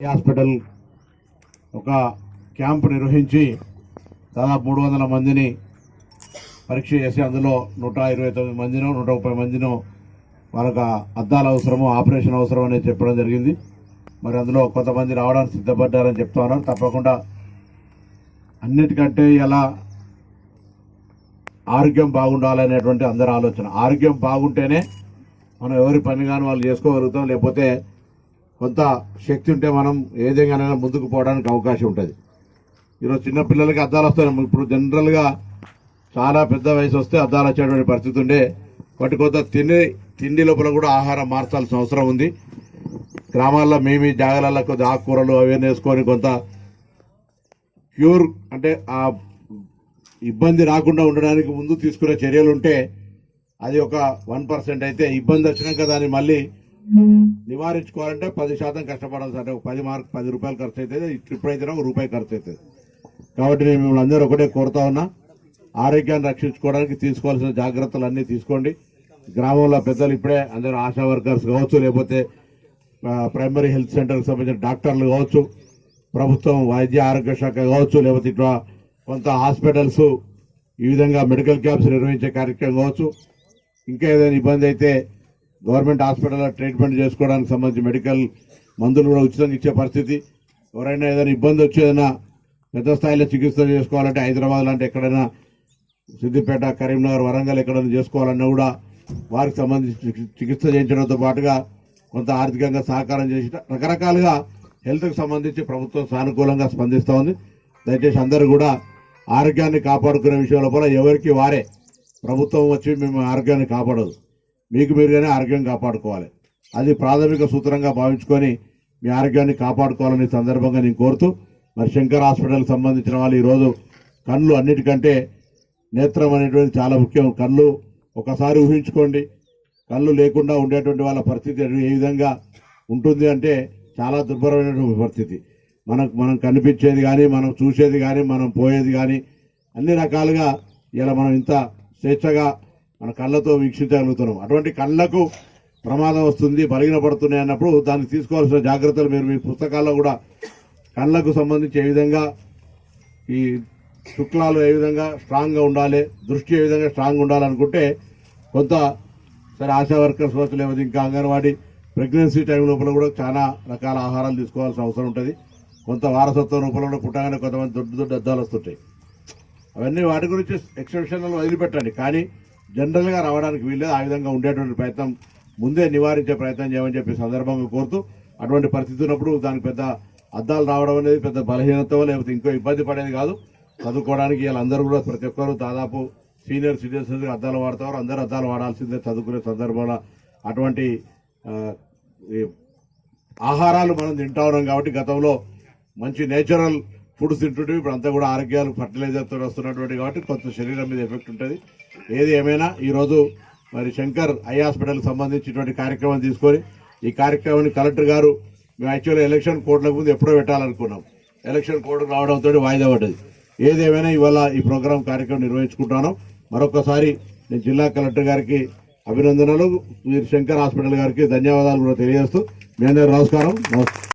Hospital ఒక camp నిర్వహించి దాదాపు మూడు వందల మందిని పరీక్ష చేసి అందులో నూట ఇరవై తొమ్మిది మందినో నూట ముప్పై మందినో వాళ్ళకి అద్దాల అవసరము ఆపరేషన్ అవసరం అనేది చెప్పడం జరిగింది. మరి అందులో కొంతమంది రావడానికి సిద్ధపడ్డారని చెప్తా ఉన్నారు. తప్పకుండా అన్నిటికంటే ఎలా ఆరోగ్యం బాగుండాలనేటువంటి అందరి ఆలోచన. ఆరోగ్యం బాగుంటేనే మనం ఎవరి పని కానీ వాళ్ళు చేసుకోగలుగుతాం. లేకపోతే కొంత శక్తి ఉంటే మనం ఏ విధంగానైనా ముందుకు పోవడానికి అవకాశం ఉంటుంది. ఈరోజు చిన్నపిల్లలకి అద్దాలు వస్తాయి. ఇప్పుడు జనరల్గా చాలా పెద్ద వయసు వస్తే అద్దాలు వచ్చేటువంటి పరిస్థితి ఉండే. వాటి కొంత తిండి తిండి లోపల కూడా ఆహారం మార్చాల్సిన అవసరం ఉంది. గ్రామాల్లో మేమీ జాగాలలో కొద్ది ఆకుకూరలు అవన్నీ వేసుకొని కొంత క్యూర్ అంటే ఆ ఇబ్బంది రాకుండా ఉండడానికి ముందు తీసుకునే చర్యలు ఉంటే అది ఒక వన్ పర్సెంట్ అయితే ఇబ్బంది వచ్చినాక దాన్ని మళ్ళీ నివారించుకోవాలంటే పది శాతం కష్టపడాల్సి అంటే ఒక పది మార్క్ పది రూపాయలు ఖర్చు అవుతుంది ఇప్పుడైతేనే ఒక రూపాయి ఖర్చు అవుతుంది కాబట్టి నేను మిమ్మల్ని అందరూ ఒకటే కోరుతా ఉన్నా. ఆరోగ్యాన్ని రక్షించుకోవడానికి తీసుకోవాల్సిన జాగ్రత్తలు అన్నీ తీసుకోండి. గ్రామంలో పెద్దలు ఇప్పుడే అందరూ ఆశా వర్కర్స్ కావచ్చు లేకపోతే ప్రైమరీ హెల్త్ సెంటర్కి సంబంధించిన డాక్టర్లు కావచ్చు ప్రభుత్వం వైద్య ఆరోగ్య శాఖ కావచ్చు లేకపోతే ఇట్లా కొంత హాస్పిటల్స్ ఈ విధంగా మెడికల్ క్యాంప్స్ నిర్వహించే కార్యక్రమం కావచ్చు. ఇంకా ఏదైనా ఇబ్బంది అయితే గవర్నమెంట్ హాస్పిటల్లో ట్రీట్మెంట్ చేసుకోవడానికి సంబంధించి మెడికల్ మందులు కూడా ఉచితంగా ఇచ్చే పరిస్థితి. ఎవరైనా ఏదైనా ఇబ్బంది వచ్చి ఏదైనా పెద్ద స్థాయిలో చికిత్స చేసుకోవాలంటే హైదరాబాద్ లాంటి ఎక్కడైనా సిద్దిపేట కరీంనగర్ వరంగల్ ఎక్కడైనా చేసుకోవాలన్నా కూడా వారికి సంబంధించి చికిత్స చేయించడంతో పాటుగా కొంత ఆర్థికంగా సహకారం చేసి రకరకాలుగా హెల్త్కి సంబంధించి ప్రభుత్వం సానుకూలంగా స్పందిస్తూ ఉంది. దయచేసి అందరూ కూడా ఆరోగ్యాన్ని కాపాడుకునే విషయం లోపల ఎవరికి వారే ప్రభుత్వం వచ్చి మేము ఆరోగ్యాన్ని కాపాడదు. మీకు మీరుగానే ఆరోగ్యం కాపాడుకోవాలి. అది ప్రాథమిక సూత్రంగా భావించుకొని మీ ఆరోగ్యాన్ని కాపాడుకోవాలని సందర్భంగా నేను కోరుతూ మరి శంకర్ హాస్పిటల్కి సంబంధించిన వాళ్ళు ఈరోజు కళ్ళు అన్నిటికంటే నేత్రం అనేటువంటి చాలా ముఖ్యం. కళ్ళు ఒకసారి ఊహించుకోండి. కళ్ళు లేకుండా ఉండేటువంటి వాళ్ళ పరిస్థితి ఏ విధంగా ఉంటుంది అంటే చాలా దుర్భరమైనటువంటి పరిస్థితి. మనకు మనం కనిపించేది కానీ మనం చూసేది కానీ మనం పోయేది కానీ అన్ని రకాలుగా ఇలా మనం ఇంత స్వేచ్ఛగా మన కళ్ళతో వీక్షించగలుగుతున్నాం. అటువంటి కళ్ళకు ప్రమాదం వస్తుంది బలహీనపడుతున్నాయి అన్నప్పుడు దానికి తీసుకోవాల్సిన జాగ్రత్తలు మీరు మీ పుస్తకాల్లో కూడా కళ్ళకు సంబంధించి ఏ విధంగా ఈ శుక్లాలు ఏ విధంగా స్ట్రాంగ్గా ఉండాలి దృష్టి ఏ విధంగా స్ట్రాంగ్ ఉండాలనుకుంటే కొంత సరే ఆశా వర్కర్స్ కావచ్చు లేకపోతే ఇంకా అంగన్వాడీ ప్రెగ్నెన్సీ టైం లోపల కూడా చాలా రకాల ఆహారాలు తీసుకోవాల్సిన అవసరం ఉంటుంది. కొంత వారసత్వం రూపంలో కూడా పుట్టగానే కొంతమంది దొడ్డు దొడ్డు అద్దాలు వస్తుంటాయి. అవన్నీ వాటి గురించి ఎక్స్ప్రెషన్లు వదిలిపెట్టండి. కానీ జనరల్గా రావడానికి వీల్లేదు. ఆ విధంగా ఉండేటువంటి ప్రయత్నం ముందే నివారించే ప్రయత్నం చేయమని చెప్పి సందర్భంగా కోరుతూ అటువంటి పరిస్థితి ఉన్నప్పుడు దానికి పెద్ద అద్దాలు రావడం అనేది పెద్ద బలహీనత లేకపోతే ఇంకో ఇబ్బంది పడేది కాదు. చదువుకోవడానికి వీళ్ళందరూ కూడా ప్రతి ఒక్కరు దాదాపు సీనియర్ సిటిజన్స్ అద్దాలు వాడతారు. అందరూ అద్దాలు వాడాల్సిందే చదువుకునే సందర్భంలో. అటువంటి ఈ ఆహారాలు మనం తింటా ఉన్నాం కాబట్టి గతంలో మంచి నేచురల్ ఫుడ్స్ తింటుంటే ఇప్పుడు అంతా కూడా ఆరోగ్యాలు ఫర్టిలైజర్తో వస్తున్నటువంటి కాబట్టి కొంత శరీరం మీద ఎఫెక్ట్ ఉంటుంది. ఏది ఏమైనా ఈరోజు మరి శంకర్ ఐ హాస్పిటల్కి సంబంధించినటువంటి కార్యక్రమం తీసుకొని ఈ కార్యక్రమాన్ని కలెక్టర్ గారు మేము యాక్చువల్గా ఎలక్షన్ కోడ్లకు ముందు ఎప్పుడో పెట్టాలనుకున్నాం. ఎలక్షన్ కోడ్ రావడంతో వాయిదా పడ్డది. ఏది ఏమైనా ఇవాళ ఈ ప్రోగ్రాం కార్యక్రమం నిర్వహించుకుంటాను మరొకసారి నేను జిల్లా కలెక్టర్ గారికి అభినందనలు మీరు శంకర్ హాస్పిటల్ గారికి ధన్యవాదాలు కూడా తెలియజేస్తూ మీ అందరూ నమస్కారం. నమస్కారం